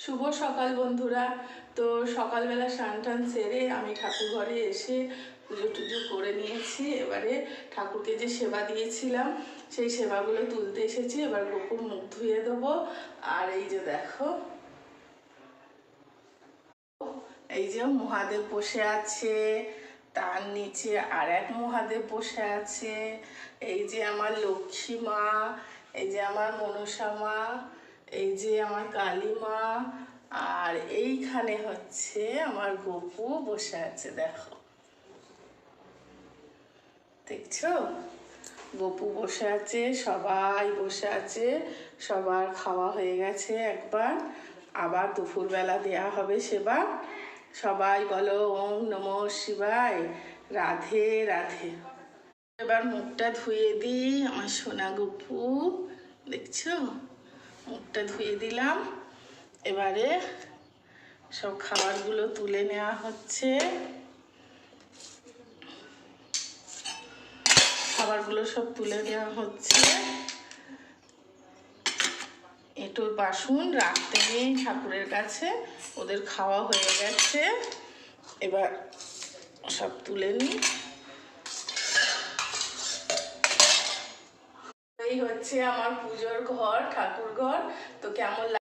শুভ সকাল বন্ধুরা। তো সকালবেলা স্নান টান সেরে আমি ঠাকুর ঘরে এসে পুজো টুজো করে নিয়েছি। এবারে ঠাকুরকে যে সেবা দিয়েছিলাম, সেই সেবাগুলো তুলতে এসেছি। এবার গোপুর মুখ ধুয়ে দেবো। আর এই যে দেখো, এই যে মহাদেব বসে আছে। তার নিচে আর এক মহাদেব বসে আছে। এই যে আমার লক্ষ্মী মা, এই যে আমার মনসা মা এই যে আমার কালী মা আর এইখানে হচ্ছে আমার গপু বসে আছে, দেখো। দেখছ? গপু বসে আছে, সবাই বসে আছে, সবার খাওয়া হয়ে গেছে একবার। আবার দুপুরবেলা দেয়া হবে সেবা সবাই বলো, ওম নমঃ শিবায়, রাধে রাধে। এবার মুখটা ধুয়ে দিই, আমার সোনা গপু, দেখছ? মুখটা ধুয়ে দিলাম। এবারে সব খাবারগুলো তুলে নেওয়া হচ্ছে। খাবারগুলো সব তুলে নেওয়া হচ্ছে। এঁটোর বাসন রাখতে নেই ঠাকুরের কাছে। ওদের খাওয়া হয়ে গেছে। এবার সব তুলে নিই। এই হচ্ছে আমার পুজোর ঘর ঠাকুর ঘর। তো কেমন